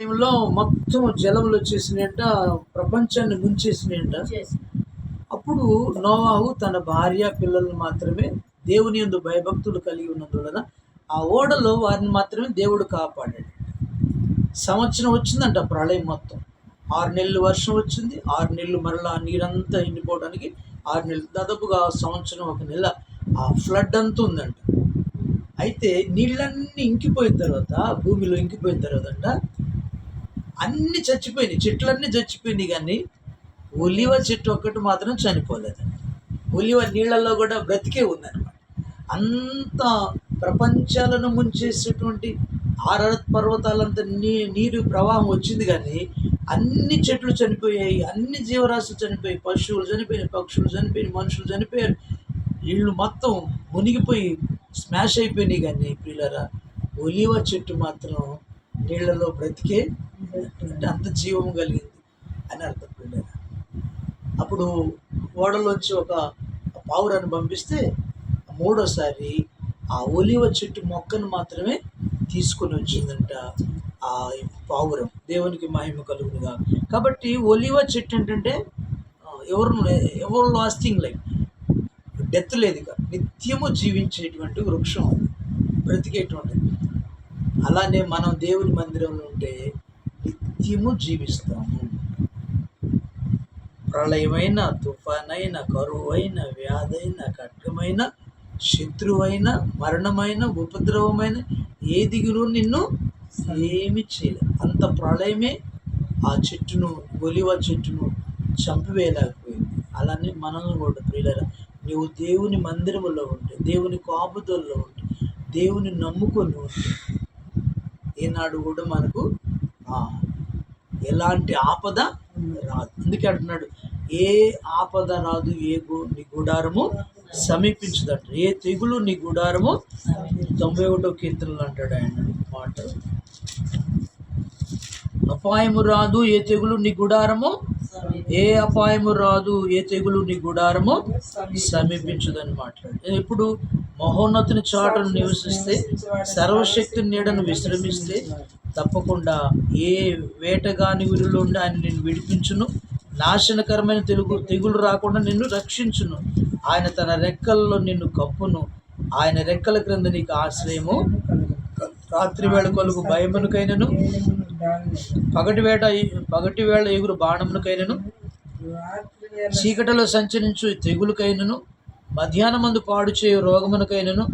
టైంలో మొత్తం జలములు వచ్చేసినట్ట ప్రపంచాన్ని ముంచేసినట్ట అప్పుడు నోవాహు తన భార్య పిల్లల్ని మాత్రమే దేవుని యందు భయభక్తులు కలిగి ఉన్నందువలన ఆ ఓడలో వారిని మాత్రమే దేవుడు కాపాడాడు. సంవత్సరం వచ్చిందంట ప్రళయం మొత్తం. ఆరు నెలలు వర్షం వచ్చింది. ఆరు నెలలు మరలా నీరంతా ఎండిపోవడానికి ఆరు నెలలు దాదాపుగా సంవత్సరం ఒక నెల ఆ ఫ్లడ్ అంతా ఉందంట. అయితే నీళ్ళన్నీ ఇంకిపోయిన తర్వాత భూమిలో ఇంకిపోయిన తర్వాత అంట అన్ని చచ్చిపోయినాయి చెట్లన్నీ చచ్చిపోయినాయి కానీ ఒలివ చెట్టు ఒక్కటి మాత్రం చనిపోలేదు ఒలివ నీళ్ళల్లో కూడా బ్రతికే ఉందన్నమాట. అంత ప్రపంచాలను ముంచేసేటువంటి ఆరత్ పర్వతాలంతా నీ నీరు ప్రవాహం వచ్చింది కానీ అన్ని చెట్లు చనిపోయాయి అన్ని జీవరాశులు చనిపోయి పశువులు చనిపోయినాయి పక్షులు చనిపోయినాయి మనుషులు చనిపోయారు. ఇళ్ళు మొత్తం మునిగిపోయి స్మాష్ అయిపోయినాయి కానీ పిల్లరా ఒలివ చెట్టు మాత్రం నీళ్ళలో బ్రతికే అంటే అంత జీవము కలిగింది అని అర్థం పిల్లరా అప్పుడు ఓడలోంచి ఒక పావురాన్ని పంపిస్తే మూడోసారి ఆ ఒలివ చెట్టు మొక్కను మాత్రమే తీసుకొని వచ్చిందంట ఆ పావురం. దేవునికి మహిమ కలుగునుగా. కాబట్టి ఒలివ చెట్టు ఏంటంటే ఎవరు ఎవరు లాస్టింగ్ లైఫ్ డెత్ లేదు ఇక. నిత్యము జీవించేటువంటి వృక్షం అది. బ్రతికేటువంటిది అలానే మనం దేవుని మందిరంలో ఉంటే నిత్యము జీవిస్తాము. ప్రళయమైన తుఫానైన కరువైన వ్యాధైన ఖడ్గమైన శత్రువైన మరణమైన ఉపద్రవమైన ఏ దిగులు నిన్ను ఏమి చేయలేదు అంత ప్రళయమే ఆ చెట్టును ఒలివ చెట్టును చంపివేయలేకపోయింది. అలానే మనల్ని కూడా ప్రియులరా నువ్వు దేవుని మందిరంలో ఉంటే దేవుని కాపుదల్లో ఉంటే దేవుని నమ్ముకొని ఉంటే ఏనాడు కూడా మనకు ఆ, ఎలాంటి ఆపద రాదు. అందుకే అంటున్నాడు ఏ ఆపద రాదు ఏ గు- నీ గుడారము సమీపించదట ఏ తెగులు నీ గుడారము తొంభై ఒకటో కీర్తనలు అంటాడు ఆయన మాట. అపాయము రాదు ఏ తెగులు నీ గుడారము? ఏ అపాయము రాదు ఏ తెగులు నీ గుడారము సమీపించదని మాట్లాడు. ఇప్పుడు మహోన్నతుని చాటును నివసిస్తే సర్వశక్తి నీడను విశ్రమిస్తే తప్పకుండా ఏ వేటగాని విరులు ఉండి ఆయన నేను విడిపించును. నాశనకరమైన తెలుగు తెగులు రాకుండా నిన్ను రక్షించును. ఆయన తన రెక్కల్లో నిన్ను కప్పును. ఆయన రెక్కల క్రింద నీకు ఆశ్రయము రాత్రి వేళ కొలుగు భయమునకైనను. పగటి వేట పగటి వేళ ఎగురు బాణమునకైనను. చీకటిలో సంచరించు తెగులుకైనను. మధ్యాహ్నమందు పాడు చేయు రోగమునకైనను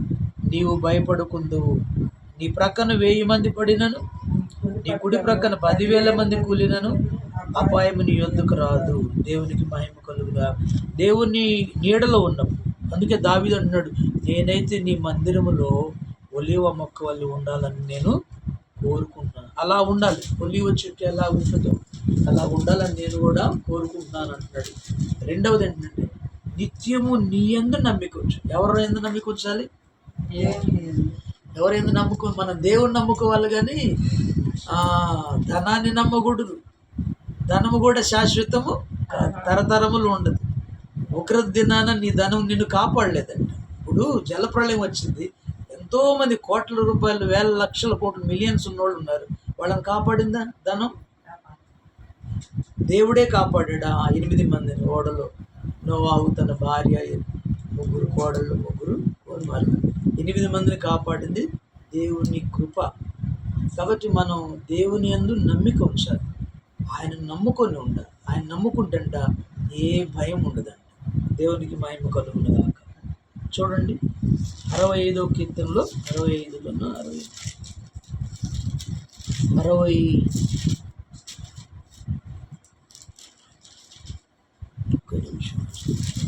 నీవు భయపడుకుందువు. నీ ప్రక్కన వెయ్యి మంది పడినను నీ కుడి ప్రక్కన పదివేల మంది కూలినను అపాయము నీ ఎందుకు రాదు. దేవునికి మహిమ కలుగుగా దేవుని నీడలో ఉన్నాం అందుకే దావీదు అంటున్నాడు నేనైతే నీ మందిరములో ఒలివ మొక్క వల్ల ఉండాలని నేను కోరుకుంటున్నాను. అలా ఉండాలి. ఒలివ చెట్టు ఎలా ఉంటుందో అలా ఉండాలని నేను కూడా కోరుకుంటున్నాను అంటున్నాడు. రెండవది ఏంటంటే నిత్యము నీ ఎందు నమ్మిక ఉంచు. ఎవరు ఎందు నమ్మిక ఉంచాలి? ఎవరు ఎందు నమ్ముకో మనం దేవుని నమ్ముకోవాలి కానీ ధనాన్ని నమ్మకూడదు. ధనము కూడా శాశ్వతము తరతరములు ఉండదు. ఒకరి దినాన నీ ధనం నిన్ను కాపాడలేదంట. ఇప్పుడు జలప్రళయం వచ్చింది. ఎంతోమంది కోట్ల రూపాయలు వేల లక్షల కోట్లు మిలియన్స్ ఉన్నోళ్ళు ఉన్నారు. వాళ్ళని కాపాడిందా ధనం? దేవుడే కాపాడాడు ఆ ఎనిమిది మందిని ఓడలో. నోవాహు తన భార్య ముగ్గురు కోడళ్ళు ముగ్గురు కుమారులు ఎనిమిది మందిని కాపాడింది దేవుని కృప. కాబట్టి మనం దేవుని యందు నమ్మిక ఉంచాలి. ఆయన నమ్ముకొని ఉండాలి. ఆయన నమ్ముకుంటంట ఏ భయం ఉండదంట. దేవునికి మహిమ కలుగునగాక చూడండి అరవై ఐదో కీర్తనలో అరవై ఐదులోనూ అరవై అరవై ఒక్క నిమిషం అరవై ఐదు,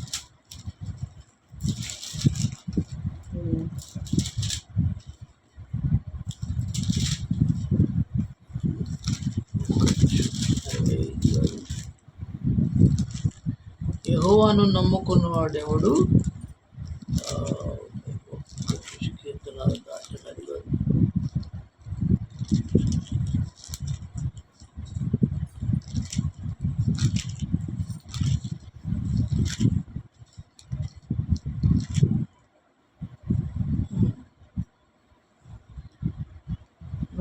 అరవై. యెహోవాను నమ్ముకున్నవాడెవడు ఆ, ఒక్క కీర్తన దాటనది కాదు.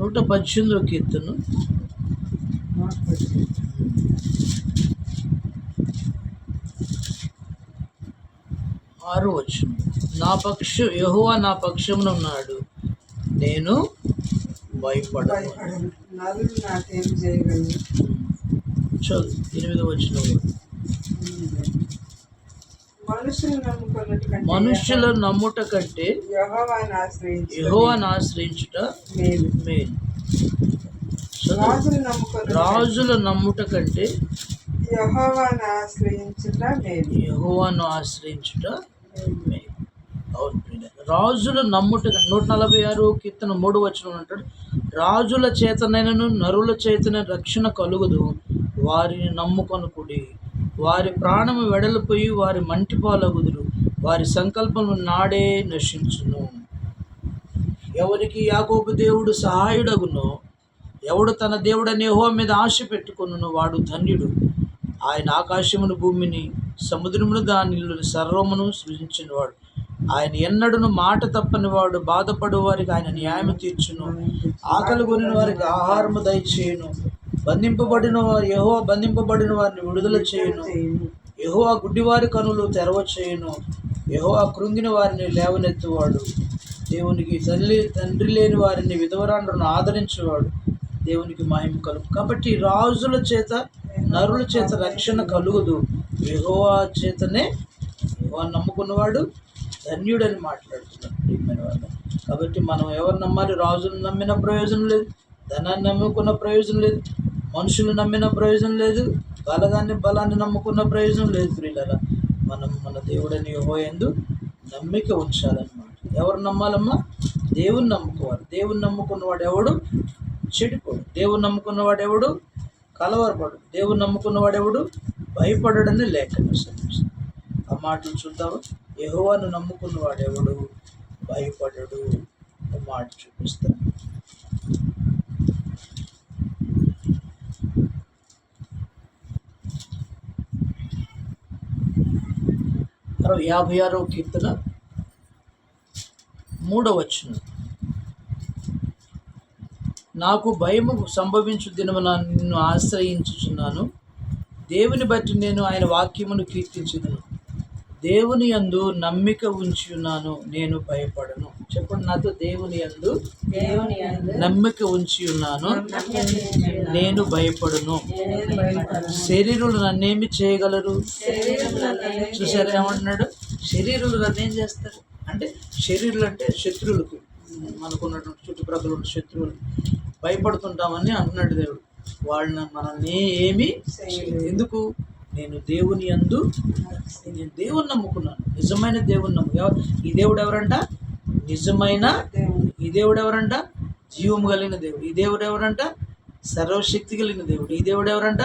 నూట పద్దెనిమిదో కీర్తన. ఆరు వచ్చు నా పక్ష యెహోవా నా పక్షమున ఉన్నాడు. నేను చేయగలరు చదువు. ఎనిమిది. వచ్చిన మనుషులు నమ్ముట కంటే యెహోవాను ఆశ్రయించు యెహోవాను ఆశ్రయించుట మేలు. రాజులు నమ్ముట కంటే యెహోవాను ఆశ్రయించుట మేలు యెహోవాను ఆశ్రయించుట మేలు అవును ప్రియులారా. రాజుల నమ్ముట నూట నలభై ఆరు కీర్తన మూడు వచ్చిన అంటాడు రాజుల చేతనైనను నరుల చేతన రక్షణ కలుగుదు వారిని నమ్ముకొనుకుడి వారి ప్రాణము వెడలిపోయి వారి మంటిపాలగుదురు వారి సంకల్పము నాడే నశించును. ఎవరికి యాకోబు దేవుడు సహాయుడగునో ఎవడు తన దేవుడని యెహోవా మీద ఆశ పెట్టుకును వాడు ధన్యుడు. ఆయన ఆకాశమును భూమిని సముద్రమును దానిలోని సర్వమును సృజించినవాడు. ఆయన ఎన్నడును మాట తప్పని వాడు బాధపడు వారికి ఆయన న్యాయం తీర్చును. ఆకలి కొనిన వారికి ఆహారము దయచేయను. బంధింపబడిన వారు యహో బంధింపబడిన వారిని విడుదల చేయును. యెహోవా గుడ్డివారి కనులు తెరవ చేయును. యెహోవా కృంగిన వారిని లేవనెత్తువాడు. దేవునికి తల్లి తండ్రి లేని వారిని విధవరాండ్రను ఆదరించేవాడు. దేవునికి మహిమ కలుగు. కాబట్టి రాజుల చేత నరుల చేత రక్షణ కలుగుదు. యెహోవా చేతనే యెహోవా నమ్ముకున్నవాడు ధన్యుడని మాట్లాడుతున్నాడు. ప్రియమైన వాళ్ళ కాబట్టి మనం ఎవరు నమ్మాలి? రాజును నమ్మిన ప్రయోజనం లేదు. ధనాన్ని నమ్ముకున్న ప్రయోజనం లేదు. మనుషులు నమ్మిన ప్రయోజనం లేదు బలగాన్ని బలాన్ని నమ్ముకున్న ప్రయోజనం లేదు ప్రియులరా. మనం మన దేవుడని యెహోయందు నమ్మిక ఉంచాలన్నమాట. ఎవరు నమ్మాలమ్మా? దేవుని నమ్ముకోవాలి దేవుని నమ్ముకున్నవాడు ఎవడు? చెడిపోడు. దేవుని నమ్ముకున్నవాడు ఎవడు? కలవరపడు. దేవుని నమ్ముకున్నవాడు ఎవడు? భయపడని లేఖనం సెలవిస్తుంది. ఆ మాటలు చూద్దాము? ఎహోవాను నమ్ముకున్నవాడు ఎవడు? భయపడడు. మాట చూపిస్తాను. అరవై యాభై ఆరో కీర్తన మూడవచ్చును నాకు భయము సంభవించు దినమున నిన్ను ఆశ్రయించుచున్నాను. దేవుని బట్టి నేను ఆయన వాక్యమును కీర్తించుదును. దేవుని యందు నమ్మిక ఉంచి ఉన్నాను నేను భయపడను. చెప్పండి నాతో దేవుని యందు దేవుని నమ్మిక ఉంచి ఉన్నాను. నేను భయపడను. శరీరులు నన్నేమి చేయగలరు? చూసారా ఏమంటున్నాడు శరీరులు నన్ను ఏం చేస్తారు? అంటే శరీరులు అంటే శత్రువులకు. మనకున్నటువంటి చుట్టుప్రక్కల ఉన్న శత్రువులు. భయపడుతుంటామని అంటున్నాడు దేవుడు. వాళ్ళని మనల్ని ఏమి. ఎందుకు? నేను దేవుని అందు నేను దేవుని నమ్ముకున్నాను. నిజమైన దేవుని నమ్ము ఈ దేవుడు ఎవరంట? నిజమైన ఈ దేవుడు ఎవరంట జీవము కలిగిన దేవుడు. ఈ దేవుడు ఎవరంట సర్వశక్తి కలిగిన దేవుడు. ఈ దేవుడు ఎవరంట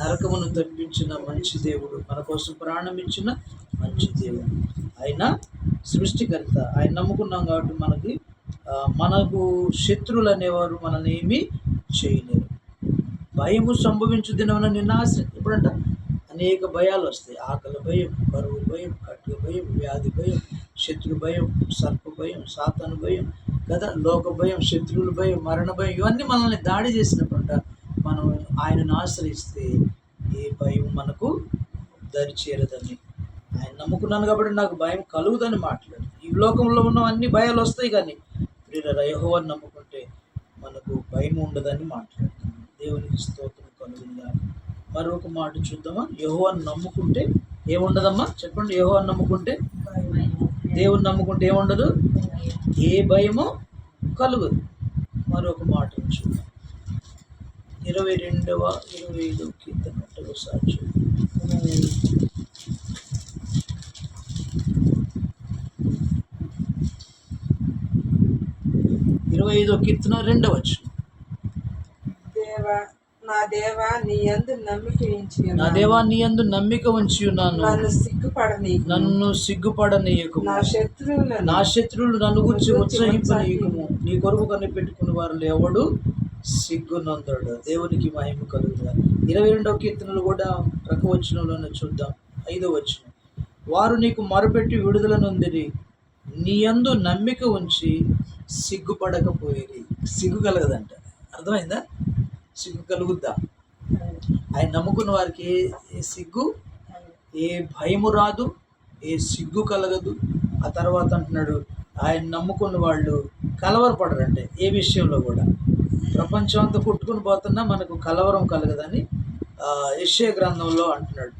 నరకమును తప్పించిన మంచి దేవుడు. మన కోసం ప్రాణం ఇచ్చిన మంచి దేవుడు. ఆయన సృష్టికర్త. ఆయన నమ్ముకున్నాం కాబట్టి మనకి మనకు శత్రువులు అనేవారు మనల్ని ఏమీ చేయలేరు. భయము సంభవించు దినమున నిన్న ఆశ్రయం ఎప్పుడంట? అనేక భయాలు వస్తాయి. ఆకలి భయం బరువు భయం కట్టు భయం వ్యాధి భయం శత్రు భయం సర్ప భయం సాతాను భయం కదా? లోక భయం శత్రువుల భయం మరణ భయం ఇవన్నీ మనల్ని దాడి చేసినప్పుడు మనం ఆయనను ఆశ్రయిస్తే ఏ భయం మనకు దరి చేరదని ఆయన నమ్ముకున్నాను కాబట్టి నాకు భయం కలుగుదని మాట్లాడు. ఈ లోకంలో ఉన్న అన్ని భయాలు వస్తాయి కానీ మీరు యెహోవాను నమ్ముకుంటే మనకు భయం ఉండదని మాట్లాడుతున్నాను దేవునికి స్తోత్రం కలుగుందా మరొక మాట చూద్దామా? యెహోవాను నమ్ముకుంటే ఏముండదమ్మా? చెప్పండి యెహోవాను నమ్ముకుంటే? దేవుని నమ్ముకుంటే ఏముండదు? ఏ భయమో కలుగదు. మరొక మాట చూద్దాం. ఇరవై రెండవ ఇరవై ఐదు కీర్తన సాక్షి ఇరవై ఐదో కీర్తన రెండవచ్చు దేవా నా దేవా నీ యందు నమ్మిక ఉంచి నా. దేవా నీ యందు నమ్మిక ఉంచి ఉన్నాను. నన్ను సిగ్గుపడని నన్ను సిగ్గుపడనీయకుము నా శత్రువులను నా శత్రువులు నన్ను గురించి ఉత్సహింపనీయకుము నీ కొరకు కనిపెట్టుకున్న వారు ఎవడు సిగ్గునందడు? దేవునికి మహిమ కలుగుగా ఇరవై రెండవ కీర్తనలు కూడా ప్రక వచనంలోనే చూద్దాం. ఐదో వచనం. వారు నీకు మరుపెట్టి విడుదల నొందిరి నీ యందు నమ్మిక ఉంచి సిగ్గుపడకపోయేది సిగ్గు కలగదంట. అర్థమైందా? సిగ్గు కలుగుద్దా ఆయన నమ్ముకున్న వారికి ఏ సిగ్గు ఏ భయము రాదు ఏ సిగ్గు కలగదు. ఆ తర్వాత అంటున్నాడు ఆయన నమ్ముకున్న వాళ్ళు కలవరపడరంటే ఏ విషయంలో కూడా. ప్రపంచం అంతా కొట్టుకుని పోతున్నా మనకు కలవరం కలగదని యశ్య గ్రంథంలో అంటున్నాడు.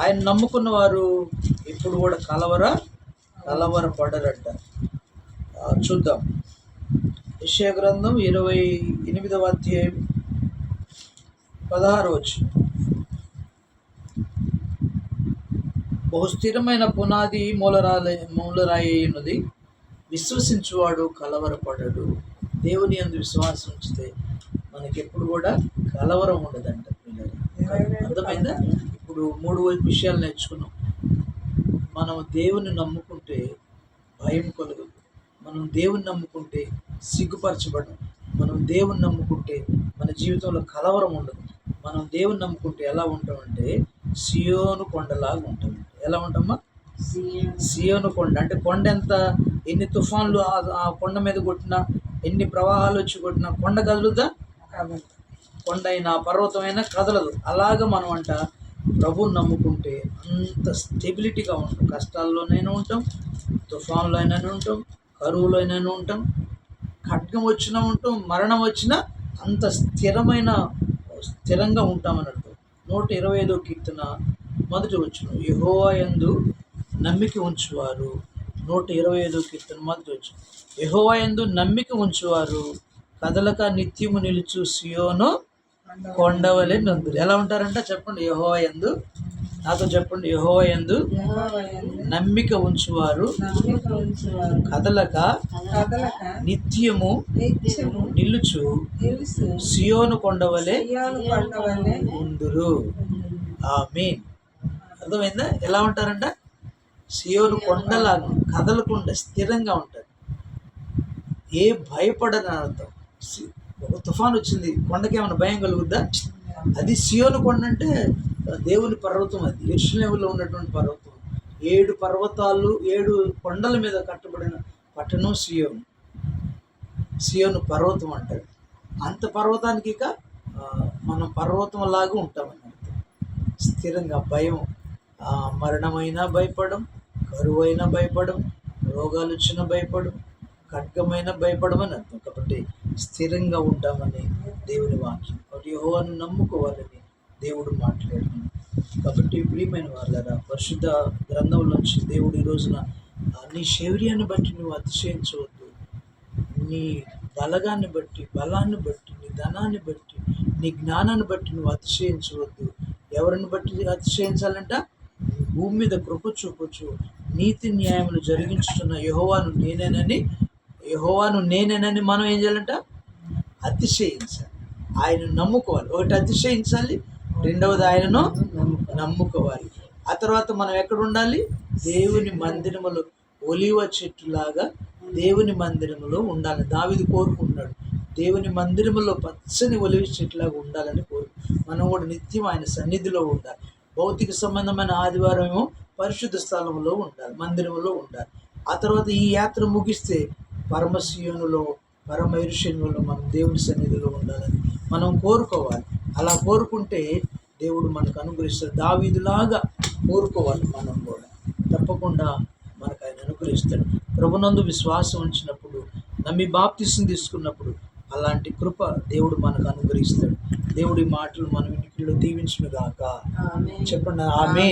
ఆయన నమ్ముకున్న వారు ఇప్పుడు కూడా కలవర? కలవరపడరంట. చూద్దాం. యశ్య గ్రంథం ఇరవై ఎనిమిదవ అధ్యాయం. పదహారు వచ్చు బహుస్థిరమైన పునాది మూలరాలే మూలరాయి అయినది విశ్వసించువాడు కలవరపడడు. దేవుని అందు విశ్వాసం ఉంచితే మనకి ఎప్పుడు కూడా కలవరం ఉండదంట అర్థమైందా? ఇప్పుడు మూడు వైపు విషయాలు నేర్చుకున్నాం. మనం దేవుని నమ్ముకుంటే భయం కలగదు. మనం దేవుని నమ్ముకుంటే సిగ్గుపరచబడం మనం దేవుని నమ్ముకుంటే మన జీవితంలో కలవరం ఉండదు. మనం దేవుని నమ్ముకుంటే ఎలా ఉంటామంటే సియోను కొండలాగా ఉంటాం. ఎలా ఉంటామా? సియోను. కొండ. అంటే కొండ ఎంత? ఎన్ని తుఫాన్లు ఆ- కొండ మీద కొట్టినా ఎన్ని ప్రవాహాలు వచ్చి కొట్టినా కొండ కదులుదా. కాబట్టి కొండ అయినా పర్వతమైనా కదలదు. అలాగ మనం అంట ప్రభువుని నమ్ముకుంటే అంత స్టెబిలిటీగా ఉంటాం. కష్టాల్లోనైనా ఉంటాం తుఫాన్లో అయినా ఉంటాం కరువులో అయినా ఉంటాం ఖడ్గం వచ్చినా ఉంటాం మరణం వచ్చినా అంత స్థిరమైన స్థిరంగా ఉంటామన్నట్టు నూట ఇరవై ఐదో కీర్తన మొదటి వచ్చిన యహోవా యందు నమ్మిక ఉంచువారు. నూట ఇరవై ఐదో కీర్తన మొదటి వచ్చిన యహోవా యందు నమ్మిక ఉంచువారు. కదలక నిత్యము నిలుచు సియోను కొండవలే నందులు ఎలా ఉంటారంట? చెప్పండి. యహోవా యందు నాతో చెప్పండి యహోవా యందు నమ్మిక ఉంచువారు. కదలక నిత్యము నిలుచు సియోను కొండవలే ఉందురు. ఆ మీన్ అర్థమైందా? ఎలా ఉంటారంట? సియోను కొండలాగా కదలకుండా స్థిరంగా ఉంటారు. ఏ భయపడని అర్థం. ఒక తుఫాన్ వచ్చింది. కొండకి ఏమైనా భయం కలుగుద్దా? అది సియోను కొండ అంటే దేవుని పర్వతం అది. ఎరుషులేములో ఉన్నటువంటి పర్వతం. ఏడు పర్వతాలు ఏడు కొండల మీద కట్టబడిన పట్టణం సియోను. సియోను పర్వతం అంటారు. అంత పర్వతానికి ఇక మనం పర్వతం లాగా ఉంటామని అర్థం స్థిరంగా భయం. మరణమైనా భయపడం కరువైనా భయపడం రోగాలు వచ్చినా భయపడం ఖడ్గమైన భయపడమని అర్థం. కాబట్టి స్థిరంగా ఉంటామని దేవుని వాక్యం. కాబట్టి యెహోవాను నమ్ముకోవాలని దేవుడు మాట్లాడు కాబట్టి ప్రియమైన వాళ్ళరా పరిశుద్ధ గ్రంథంలోంచి దేవుడు ఈ రోజున నీ శౌర్యాన్ని బట్టి నువ్వు అతిశయించవద్దు. నీ బలగాన్ని బట్టి బలాన్ని బట్టి నీ ధనాన్ని బట్టి నీ జ్ఞానాన్ని బట్టి నువ్వు అతిశయించవద్దు. ఎవరిని బట్టి అతిశయించాలంట? భూమి మీద కృప చూపొచ్చు. నీతి న్యాయములు జరిగించుతున్న యహోవాను నేనేనని యహోవాను నేనేనని మనం ఏం చేయాలంట? అతిశయించాలి. ఆయన నమ్ముకోవాలి. ఒకటి అతిశయించాలి రెండవది ఆయనను నమ్ముకోవాలి. ఆ తర్వాత మనం ఎక్కడ ఉండాలి దేవుని మందిరములో ఒలివ చెట్టులాగా దేవుని మందిరములో ఉండాలి దావిది కోరుకుంటున్నాడు. దేవుని మందిరములో పచ్చని ఒలివ చెట్టులాగా ఉండాలని కోరు మనం కూడా నిత్యం ఆయన సన్నిధిలో ఉండాలి. భౌతిక సంబంధమైన ఆదివారం ఏమో పరిశుద్ధ స్థలంలో ఉండాలి మందిరంలో ఉండాలి. ఆ తర్వాత ఈ యాత్ర ముగిస్తే పరమశివునిలో పరమైరుష్యంలో మనం దేవుని సన్నిధిలో ఉండాలని మనం కోరుకోవాలి. అలా కోరుకుంటే దేవుడు మనకు అనుగ్రహిస్తాడు దావీదులాగా కోరుకోవాలి మనం కూడా. తప్పకుండా మనకు ఆయన అనుగ్రహిస్తాడు. ప్రభునందు విశ్వాసం ఉంచినప్పుడు నమ్మి బాప్తిసం తీసుకున్నప్పుడు అలాంటి కృప దేవుడు మనకు అనుగ్రహిస్తాడు. దేవుడి మాటలు మనం ఇంటిలో దీవించును గాక చెప్పండి ఆమె